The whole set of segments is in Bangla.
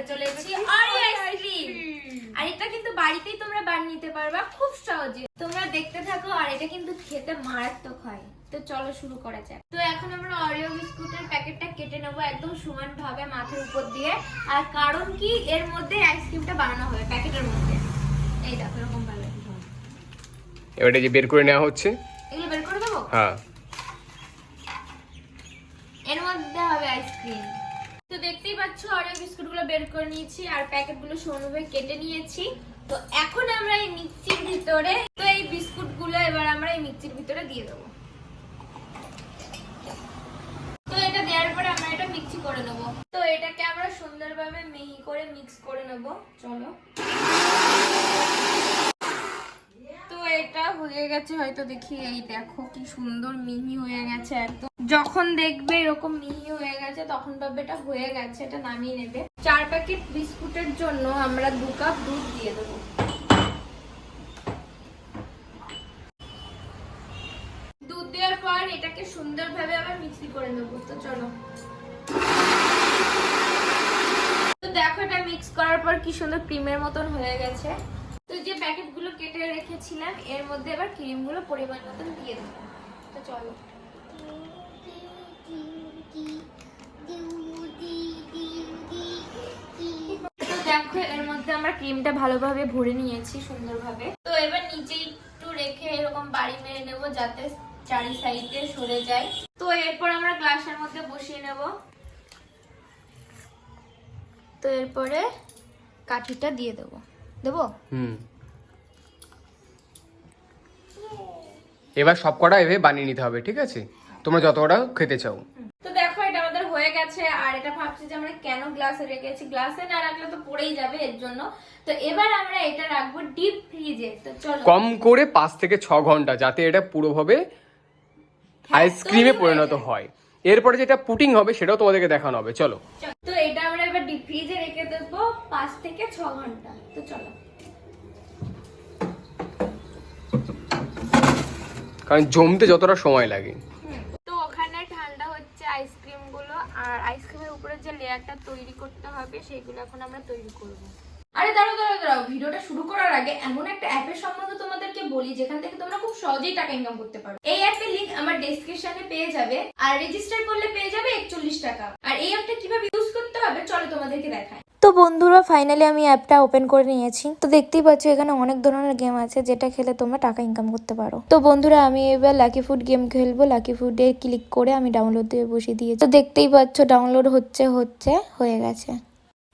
নিতে চলে এসেছি অরিও আইসক্রিম আর এটা কিন্তু বাড়িতেই তোমরা বানিয়ে নিতে পারবা খুব সহজে। তোমরা দেখতে থাকো আর এটা কিন্তু খেতে মারাত্মক হয়। তো চলো শুরু করা যাক। তো এখন আমরা অরিও বিস্কুটের প্যাকেটটা কেটে নেব একদম সমান ভাবে মাথার উপর দিয়ে। আর কারণ কি? এর মধ্যে আইসক্রিমটা বানানো হবে প্যাকেটের মধ্যে। এই দেখো এরকম ভাবে। এবারে যে বের করে নেওয়া হচ্ছে। এগুলো বের করে দেবো? হ্যাঁ এর মধ্যে হবে আইসক্রিম তো দেখতেই পাচ্ছ? অরিও বিস্কুটগুলো বের করে নিয়েছি আর প্যাকেটগুলো কেটে নিয়েছি। তো এখন আমরা এই মিক্সির ভিতরে, তো এই বিস্কুটগুলো এবার আমরা এই মিক্সির ভিতরে দিয়ে দেবো। এটা দেওয়ার পরে আমরা এটা মিক্সি করে তো এটাকে আমরা মিহি করে মিক্স করে নেব। চলো। তো এটা হয়ে গেছে, হয়তো দেখি, এই দেখো কি সুন্দর মিহি হয়ে গেছে, একদম যখন দেখবে এরকম মিহি হয়ে গেছে, তখন ভাববে এটা হয়ে গেছে, এটা নামিয়ে নেবে। চার প্যাকেট বিস্কুটের জন্য আমরা দু কাপ দুধ দিয়ে দেবো। দুধ দেওয়ার পর এটাকে সুন্দরভাবে আবার মিক্সি করে নেব, তো চলো। তো দেখো এটা মিক্স করার পর কি সুন্দর ক্রিমের মতন হয়ে গেছে। তো যে প্যাকেটগুলো কেটে রেখেছিলাম, এর মধ্যে এবার ক্রিমগুলো পরিমাণ মতন দিয়ে দেবো। তো চলো। চারি সাইডে সরে যায়। তো এরপর আমরা গ্লাসের মধ্যে বসিয়ে তো এরপরে কাঠিটা দিয়ে দেবো। দেবো? এবার সব কটা এভাবে বানিয়ে নিতে হবে, ঠিক আছে? তোমরা যত কটা খেতে চাও। তো দেখো এটা আমাদের হয়ে গেছে আর এটা ভাবছি যে আমরা কেন গ্লাসে রেখেছি। গ্লাসে না রাখলে তো পড়েই যাবে এর জন্য। তো এবার আমরা এটা রাখব ডিপ ফ্রিজে। তো চলো। কম করে পাঁচ থেকে ছ ঘণ্টা যাতে এটা পুরোভাবে আইসক্রিমে পরিণত হয়। এরপরে যেটা পুটিং হবে সেটাও তোমাদেরকে দেখানো হবে। চলো। তো এটা আমরা এবার ডিপ ফ্রিজে রেখে দেবো পাঁচ থেকে ছ ঘণ্টা। তো চলো। কারণ জমতে যতটা সময় লাগে তো ওখানে ঠান্ডা হচ্ছে গুলো আর আইসক্রিমের উপরে যে লেয়ারটা তৈরি করতে হবে, সেগুলো এখন আমরা তৈরি করব। আরে দাঁড়াও দাঁড়াও দাঁড়াও, ভিডিওটা শুরু করার আগে এমন একটা অ্যাপের সম্বন্ধে তোমাদেরকে বলি, যেখান থেকে তোমরা খুব সহজেই টাকা ইনকাম করতে পারো। এই অ্যাপের লিংক আমার ডেসক্রিপশনে পেয়ে যাবে, আর রেজিস্টার করলে পেয়ে যাবে একচল্লিশ টাকা। আর এই অ্যাপটা কীভাবে ইউজ করতে হবে, চলো তোমাদেরকে দেখাই। তো বন্ধুরা ফাইনালি আমি অ্যাপটা ওপেন করে নিয়েছি। তো দেখতেই পাচ্ছ, এখানে অনেক ধরনের গেম আছে যেটা খেলে তোমরা টাকা ইনকাম করতে পারো। তো বন্ধুরা, আমি এবার লাকি ফুড গেম খেলব। লাকি ফুডে ক্লিক করে আমি ডাউনলোড দিয়ে বসিয়ে দিয়েছি। তো দেখতেই পাচ্ছ ডাউনলোড হচ্ছে হচ্ছে, হয়ে গেছে।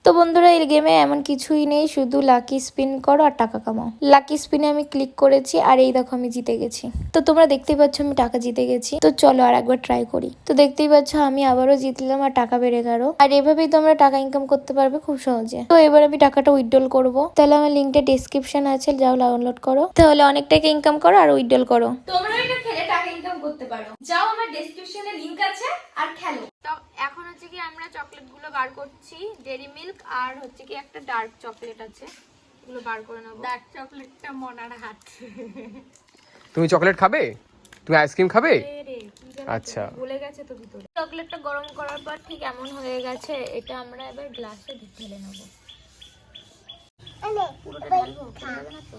তো বন্ধুরা, এই গেমে এমন কিছুই নেই, শুধু লাকি স্পিন করো আর টাকা কামাও। লাকি স্পিনে আমি ক্লিক করেছি আর এই দেখো আমি জিতে গেছি। তো তোমরা দেখতেই পাচ্ছ আমি টাকা জিতে গেছি। তো চলো আর একবার ট্রাই করি। তো দেখতেই পাচ্ছ আমি আবারও জিতলাম আর টাকা বেড়ে গেল। আর এভাবেই তোমরা টাকা ইনকাম করতে পারবে খুব সহজে। তো এবার আমি টাকাটা উইথড্রল করব। তাহলে আমার লিঙ্কটা ডিসক্রিপশন আছে, যাও ডাউনলোড করো। তাহলে অনেক টাকা ইনকাম করো আর উইথড্রল করো। তোমরা এটা খেলে টাকা ইনকাম করতে পারো। যাও আমার ডেসক্রিপশনে লিংক আছে আর খেলো। এখন হচ্ছে কি আমরা চকলেটগুলো বার করছি ডেরি মিল্ক আর হচ্ছে কি একটা ডার্ক চকলেট আছে এগুলো বার করে নেব। ডার্ক চকলেটটা মনার হাত। তুমি চকলেট খাবে? তুমি আইসক্রিম খাবে? আচ্ছা। গলে গেছে তো ভিতরে। চকলেটটা গরম করার পর ঠিক এমন হয়ে গেছে এটা আমরা এবার গ্লাসে ঢেলে নেব। পুরোটা ঢালবো? না তো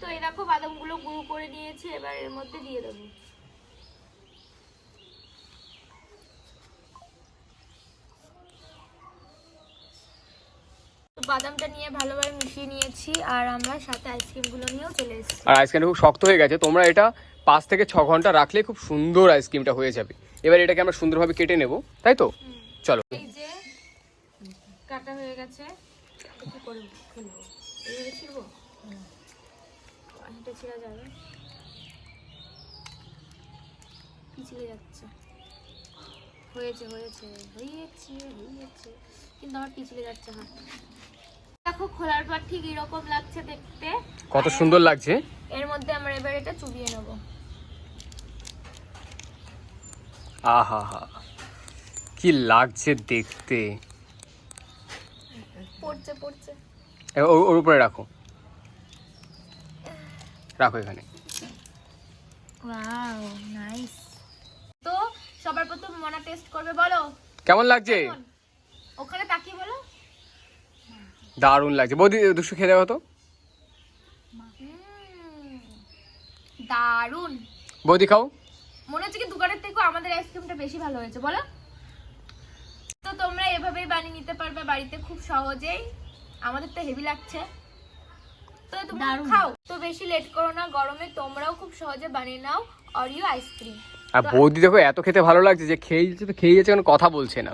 তো এই দেখো বাদামগুলো গুঁড়ো করে নিয়েছি এবার এর মধ্যে দিয়ে দেবো। তো বাদামটা নিয়ে ভালোভাবে মিশিয়ে নিয়েছি আর আমরা সাথে আইসক্রিমগুলো নিয়েও চলে এসেছি। আর আইসক্রিমটা খুব শক্ত হয়ে গেছে তোমরা এটা পাঁচ থেকে ছ ঘণ্টা রাখলে খুব সুন্দর আইসক্রিমটা হয়ে যাবে। এবার এটাকে আমরা সুন্দরভাবে কেটে নেব তাই তো? চলো। এই যে কাটা হয়ে গেছে কি করব এইভাবে ছিড়বো? ছিঁড়া যাবে। পিছলে যাচ্ছে। হয়েছে হয়েছে হয়েছে হয়েছে। কিন্তু আমার পিছলে যাচ্ছে হাত দেখো খোলার পর ঠিক এরকম লাগছে দেখতে। কত সুন্দর লাগছে। এর মধ্যে আমরা এবার এটা চুবিয়ে নেব। আহা হা। কি লাগছে দেখতে। পড়ছে পড়ছে। ওর উপরে রাখো। রাখো এখানে। ওয়াও নাইস তো সবার প্রথম মনা টেস্ট করবে বলো। কেমন লাগছে? ওখানে তাকিয়ে বলো। দারুণ লাগছে। বৌদি দুশো খেয়ে দেওয়া তো। দারুণ বৌদি খাও। মনে হচ্ছে কি দোকানের থেকেও আমাদের আইসক্রিমটা বেশি ভালো হয়েছে বলো। তো তোমরা এভাবেই বানিয়ে নিতে পারবে বাড়িতে খুব সহজেই। আমাদের তো হেভি লাগছে। তো তোমরা খাও। তো বেশি লেট করো না গরমে তোমরাও খুব সহজে বানিয়ে নাও অরিও আইসক্রিম আর বৌদি দেখো এত খেতে ভালো লাগছে যে খেয়ে যাচ্ছে তো খেয়ে যাচ্ছে কোনো কথা বলছে না।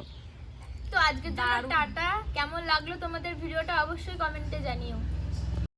তো আজকে জন্য টাটা। কেমন লাগল তোমাদের ভিডিওটা অবশ্যই কমেন্টে জানিও।